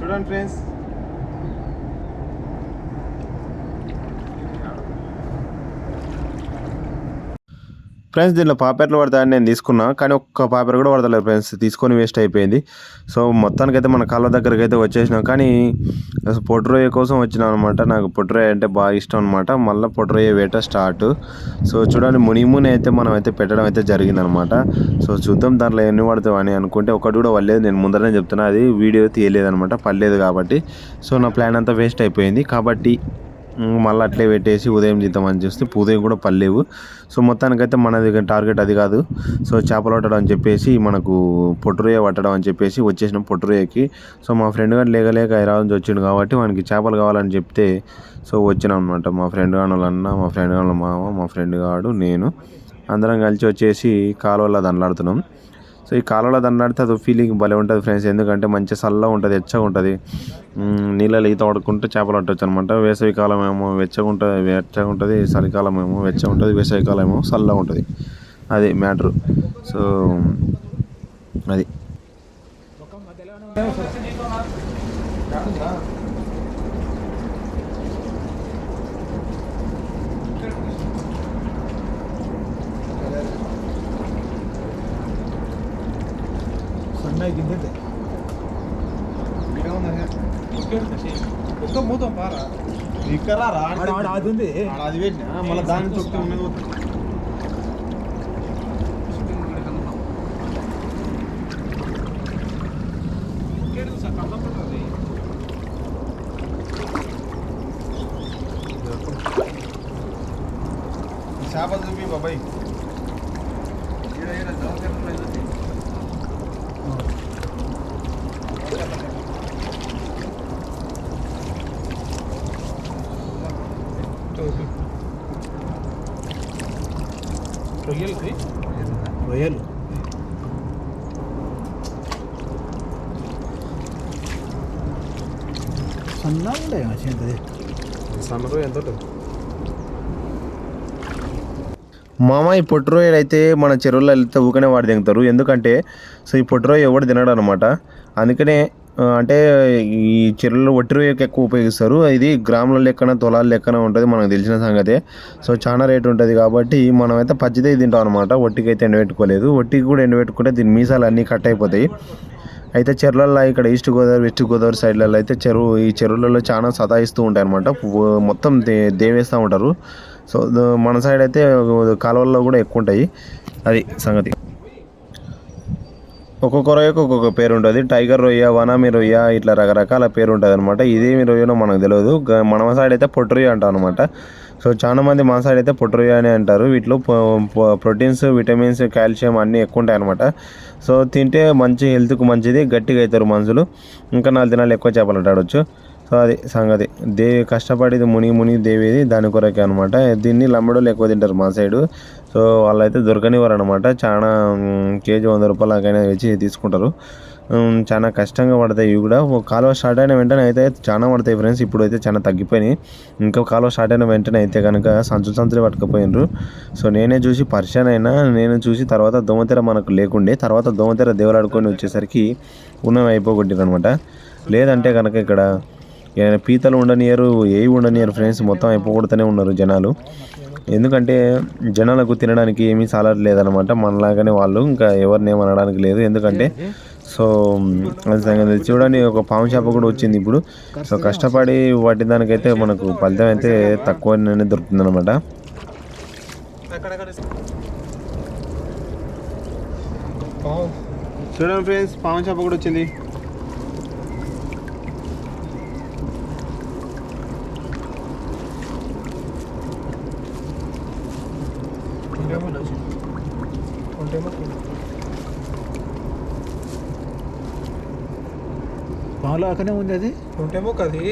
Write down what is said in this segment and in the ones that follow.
చూడండి friends friends దీంట్లో పాపేర్లు పడతాయని నేను తీసుకున్నా కానీ ఒక్క పాపర్ కూడా పడతలేదు ఫ్రెండ్స్. తీసుకొని వేస్ట్ అయిపోయింది. సో మొత్తానికైతే మన కాళ్ళ దగ్గరికి అయితే వచ్చేసినాం. కానీ అసలు పొట్రోయ కోసం వచ్చినాం అనమాట. నాకు పొట్రోయ అంటే బాగా ఇష్టం అనమాట. మళ్ళీ పొట్రోయ వేట స్టార్ట్. సో చూడండి మునిముని అయితే మనం అయితే పెట్టడం అయితే జరిగిందనమాట. సో చూద్దాం దాంట్లో ఎన్ని పడతావు అని అనుకుంటే ఒకటి కూడా వల్లేదు నేను ముందరనే చెప్తున్నా అది వీడియో తీయలేదనమాట. పడలేదు కాబట్టి. సో నా ప్లాన్ అంతా వేస్ట్ అయిపోయింది. కాబట్టి మళ్ళీ అట్లే పెట్టేసి ఉదయం చేద్దామని చూస్తే ఉదయం కూడా పర్లేవు సో మొత్తానికైతే మనది టార్గెట్ అది కాదు. సో చేపలు పట్టడం అని చెప్పేసి మనకు పొట్టురయ్య పట్టడం అని చెప్పేసి వచ్చేసినాం పొట్టురయ్యకి సో మా ఫ్రెండ్ గారు లేకలేక హైదరాబాద్ నుంచి వచ్చిండు కాబట్టి వానికి చేపలు కావాలని చెప్తే సో వచ్చినాం అనమాట మా ఫ్రెండ్ గారు అన్న మా ఫ్రెండ్ గారు మామ మా ఫ్రెండ్ గాడు నేను అందరం కలిసి వచ్చేసి కాలువలో దండలాడుతున్నాం. సో ఈ కాలువలో దండాడితే అది ఫీలింగ్ భలే ఉంటుంది ఫ్రెండ్స్ ఎందుకంటే మంచి చల్లగా ఉంటుంది వెచ్చగా ఉంటుంది. నీళ్ళలో ఈత పడుకుంటే చేపలు పట్టవచ్చు అనమాట వేసవి కాలం ఏమో వెచ్చగా ఉంటుంది వెచ్చగా ఉంటుంది. చలికాలం ఏమో వెచ్చగా ఉంటుంది వేసవి కాలం ఏమో చల్లగా ఉంటుంది. అది మ్యాటర్ సో అది. making, did they? We don't know here. Look at the shape. It's a mutum para. ఇక్కడ అది ఉంది అది పెట్టిన మళ్ళీ దాని చుట్టూ ఉన్నది చేపలు చూపి బాబాయ్ రొయ్యలు సన్నగా ఎంత మామ ఈ పొట్టురోయలు అయితే మన చెరువులో వెళ్తే ఊకనే వాడు దిగుతారు ఎందుకంటే సో ఈ పొట్టురోయ ఎవడు తినడు అనమాట అందుకనే అంటే ఈ చీరలు ఒట్టి రొయ్యకి ఎక్కువ ఉపయోగిస్తారు. ఇది గ్రాముల లెక్కన తొలాల లెక్కన ఉంటుంది మనకు తెలిసిన సంగతే. సో చాలా రేట్ ఉంటుంది కాబట్టి మనమైతే పచ్చితే పచ్చిదే తింటాం అనమాట ఒట్టికైతే ఎండబెట్టుకోలేదు. ఒట్టికి కూడా ఎండబెట్టుకుంటే దీని మీసాలు అన్నీ కట్ అయిపోతాయి. అయితే చెరువులలో ఇక్కడ ఈస్ట్ గోదావరి వెస్ట్ గోదావరి సైడ్లలో అయితే చెరువు ఈ చెరువులలో చాలా సతాయిస్తూ ఉంటాయి అనమాట మొత్తం దే దేవేస్తూ ఉంటారు. సో మన సైడ్ అయితే కాలువల్లో కూడా ఎక్కువ ఉంటాయి. అది సంగతి. ఒక్కొక్క రొయ్యకు ఒక్కొక్క పేరు ఉంటుంది టైగర్ రొయ్య వనామి రొయ్య ఇట్లా రకరకాల పేరు ఉంటుంది అనమాట ఇదేమి రొయ్యనో మనకు తెలియదు మన సైడ్ అయితే పొట్టు రొయ్య అంటాం అనమాట సో చాలా మంది మన సైడ్ అయితే పొట్టు రొయ్య అని అంటారు. వీటిలో ప్రోటీన్స్ విటమిన్స్ కాల్షియం అన్నీ ఎక్కువ ఉంటాయి అనమాట సో తింటే మంచి హెల్త్కు మంచిది గట్టిగా అవుతారు మనుషులు. ఇంకా నాలుగు దినాలు ఎక్కువ చేపలు ఆడవచ్చు సో అది సంగతి. దే కష్టపడి ముని ముని దేవేది దాని కొరకే అనమాట దీన్ని లంబడోళ్ళు ఎక్కువ తింటారు మా సైడు. సో వాళ్ళైతే దొరకనివారు అనమాట చాలా కేజీ వంద రూపాయలకైనా వచ్చి తీసుకుంటారు. చాలా కష్టంగా పడతాయి ఇవి కూడా. కాలువ స్టార్ట్ అయిన వెంటనే అయితే చాలా పడతాయి ఫ్రెండ్స్. ఇప్పుడు అయితే చాలా తగ్గిపోయినాయి. ఇంకా కాలువ స్టార్ట్ అయిన వెంటనే అయితే కనుక సంచులు సంచులు పట్టుకుపోయినరు. సో నేనే చూసి పరిచయం అయినా నేను చూసి తర్వాత దోమతెర మనకు లేకుండే తర్వాత దోమతెర దేవులాడుకొని వచ్చేసరికి ఉన్నవి అయిపోగొట్టారు అనమాట లేదంటే కనుక ఇక్కడ పీతలు ఉండనియరు ఏవి ఉండనియరు ఫ్రెండ్స్. మొత్తం అయిపోగొడుతూనే ఉన్నారు జనాలు. ఎందుకంటే జనాలకు తినడానికి ఏమీ సాలడ్ లేదనమాట మనలాగానే వాళ్ళు ఇంకా ఎవరిని అనడానికి లేదు. ఎందుకంటే సో అది సంగతి. చూడండి ఒక పాము చేప కూడా వచ్చింది ఇప్పుడు. సో కష్టపడి వాటి దానికైతే మనకు ఫలితం అయితే తక్కువనే దొరుకుతుంది అనమాట చూడండి ఫ్రెండ్స్ పాము చేప కూడా వచ్చింది. మాలో అక్కనే ఉంది అది? ఉంటేమో కది.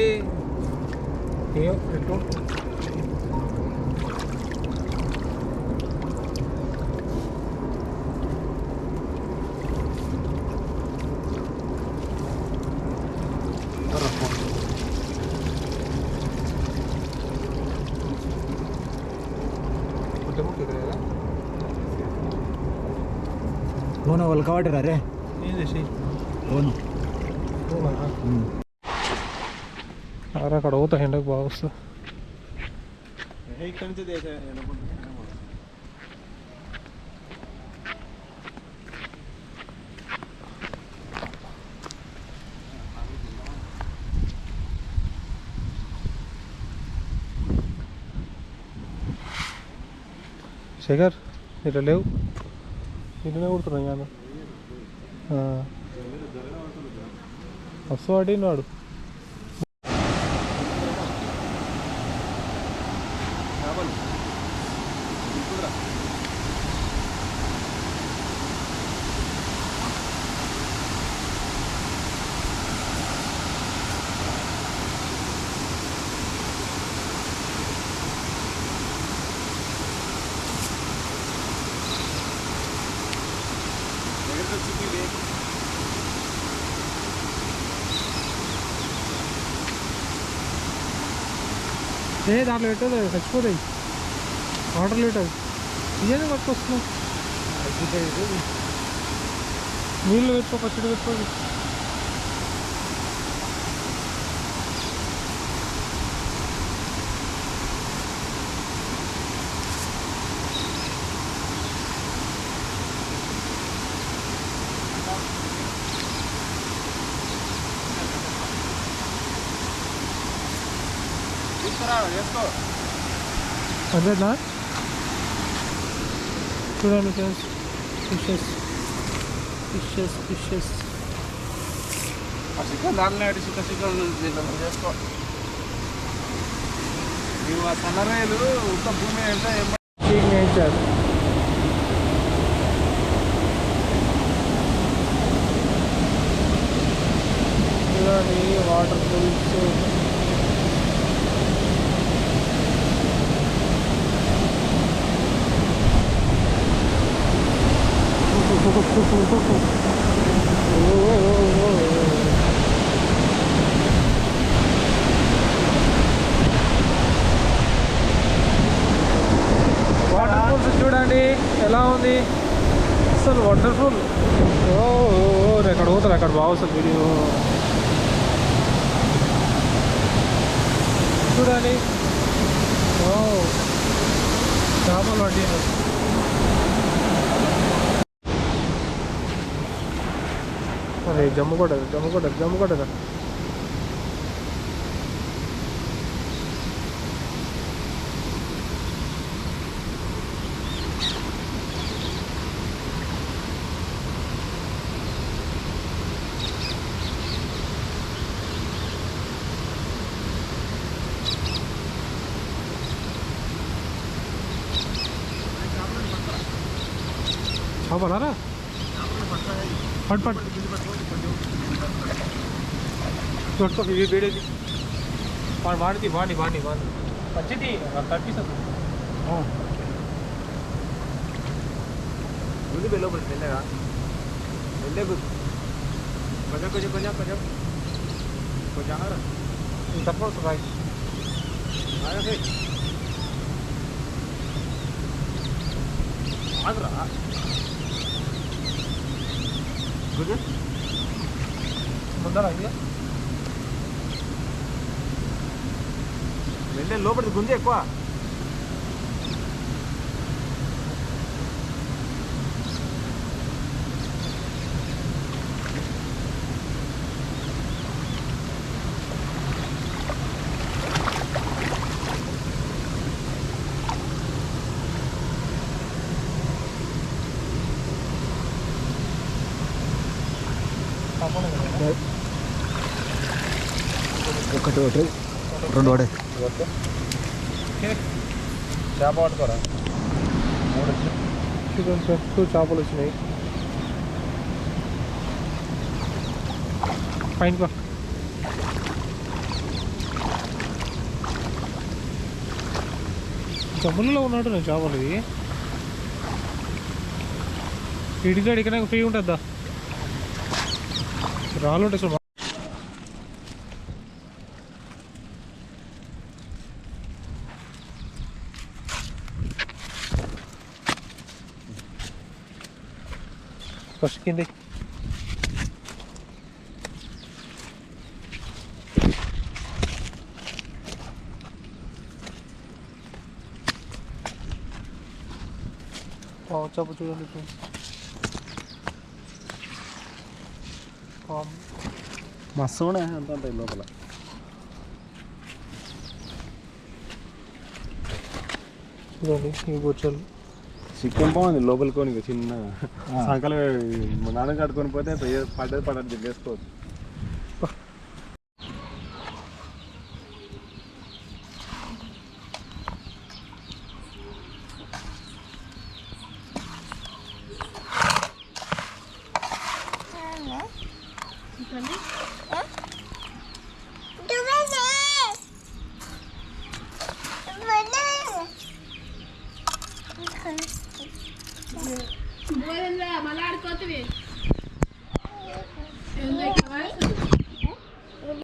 లోన వాళ్ళు కాబట్టి రే? లోను అవునా? అరే అక్కడ పోతా ఎండకు బాగా వస్తుంది ఇక్కడి నుంచి శేఖర్ ఇట్లా లేవు ఇట్లనే కుడుతున్నాయి కానీ వస్తు వాడి వాడు ఏ దాంట్లో పెట్టదు చచ్చిపోతాయి. వాటర్ పెట్టదు ఇదేనా పట్టుకొస్తున్నావు నీళ్ళు పెట్టుకో పచ్చడి పెట్టుకోదు అంతేనా చూడండి friends. Fishes fishes fishes chicken దాంట్లో చికెన్ చికెన్ చేసుకో. సన్నరాయలు ఉత్త భూమి అంటే nature Finally, wow, double ordinal. अरे जम्मू कटक जम्मू हवा बढ़ा रहा? फट फट। दोस्तों बीवी बेड़े थी और वाणी थी वाणी वाणी वाणी अच्छी थी कर भी सकूँ हाँ। मुझे बेलो बोल बेले का। बेले कुछ पंजाब कुछ पंजाब पंजाब कुछ आ रहा तब सुखाई आया फिर। आज रहा। ఆగరా గుడ్ ముందర ఇది వెళ్ళే లోపలిది గుంజే ఎక్కువ. ఒకటి ఒకటి. రెండు ఒకటి చేప పట్టుకోరా? మూడు చేపలు వచ్చినాయి. పైన పా. జమ్ములలో ఉన్నట్టు నేను చేపలు ఇది ఇడిగాడు ఇక్కడ ఫ్రీ ఉంటుందా? రాళ్ళు ఉంటాయి Koş kendi. Tamam çabuk çabuk lütfen. Tamam. మస్తూనే అంత ఉంటాయి లోపల ఇదండి ఈ బొచ్చలు చికెన్ బాగుంది లోపలికి కొని చిన్న సంకలు మా నాన్న కట్టుకొని పోతే పడ్డది పడ్డది వేసుకోవచ్చు